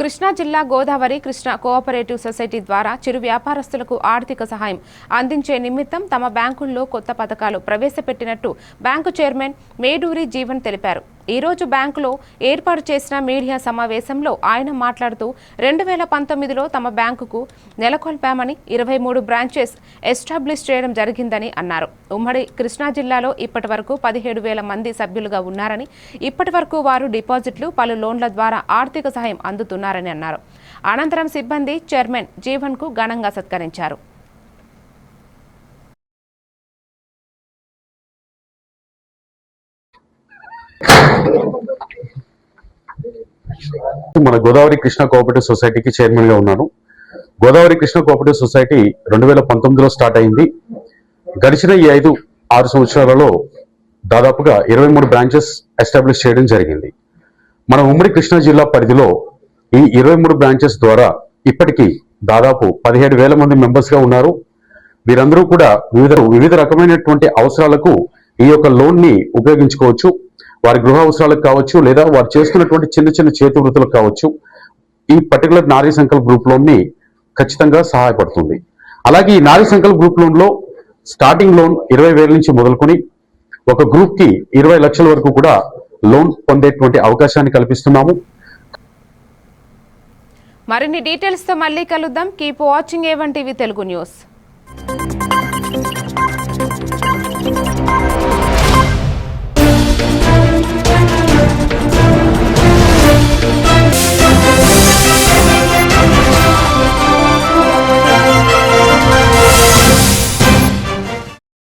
కృష్ణా జిల్లా Godavari Krishna cooperative society ద్వారా చిరు వ్యాపారస్తులకు ఆర్థిక సహాయం అందించే నిమిత్తం తమ బ్యాంకుల్లో కొత్త పథకాలు ప్రవేశపెట్టినట్టు బ్యాంకు చైర్మన్ మేడూరి జీవన్ తెలిపారు. ఈరోజు బ్యాంకులో ఏర్పాటు చేసిన మీడియా సమావేశంలో ఆయన మాట్లాడుతూ రెండు వేల పంతొమ్మిదిలో తమ బ్యాంకుకు నెలకొల్పామని ఇరవై మూడు బ్రాంచెస్ ఎస్టాబ్లిష్ చేయడం జరిగిందని అన్నారు. ఉమ్మడి కృష్ణా జిల్లాలో ఇప్పటి వరకు పదిహేడు వేల మంది సభ్యులుగా ఉన్నారని ఇప్పటి వరకు వారు డిపాజిట్లు పలు లోన్ల ద్వారా ఆర్థిక సహాయం అందుతున్నారని అన్నారు. అనంతరం సిబ్బంది చైర్మన్ జీవన్కు ఘనంగా సత్కరించారు. మన గోదావరి కృష్ణ కోఆపరేటివ్ సొసైటీకి చైర్మన్గా ఉన్నాను. గోదావరి కృష్ణ కోఆపరేటివ్ సొసైటీ రెండు వేల పంతొమ్మిదిలో స్టార్ట్ అయింది. గడిచిన ఈ ఐదు ఆరు సంవత్సరాలలో దాదాపుగా ఇరవై మూడు బ్రాంచెస్ ఎస్టాబ్లిష్ చేయడం జరిగింది. మన ఉమ్మడి కృష్ణా జిల్లా పరిధిలో ఈ ఇరవై మూడు బ్రాంచెస్ ద్వారా ఇప్పటికీ దాదాపు పదిహేడు వేల మంది మెంబర్స్గా ఉన్నారు. వీరందరూ కూడా వివిధ వివిధ రకమైనటువంటి అవసరాలకు ఈ యొక్క లోన్ని ఉపయోగించుకోవచ్చు. వారి గృహ అవసరాలకు కావచ్చు లేదా వారు చేస్తున్నటువంటి చిన్న చిన్న చేతి వృత్తులకు కావచ్చు ఈ పర్టికులర్ నారీ సంకల్ప్ గ్రూప్ లోన్ని ఖచ్చితంగా సహాయపడుతుంది. అలాగే ఈ నారీ సంకల్ప్ గ్రూప్ లోన్లో స్టార్టింగ్ లోన్ ఇరవై వేల నుంచి మొదలుకొని ఒక గ్రూప్కి ఇరవై లక్షల వరకు కూడా లోన్ పొందేటువంటి అవకాశాన్ని కల్పిస్తున్నాము. మరిన్ని డీటెయిల్స్తో మళ్ళీ కలుద్దాం. Keep watching A one TV Telugu news.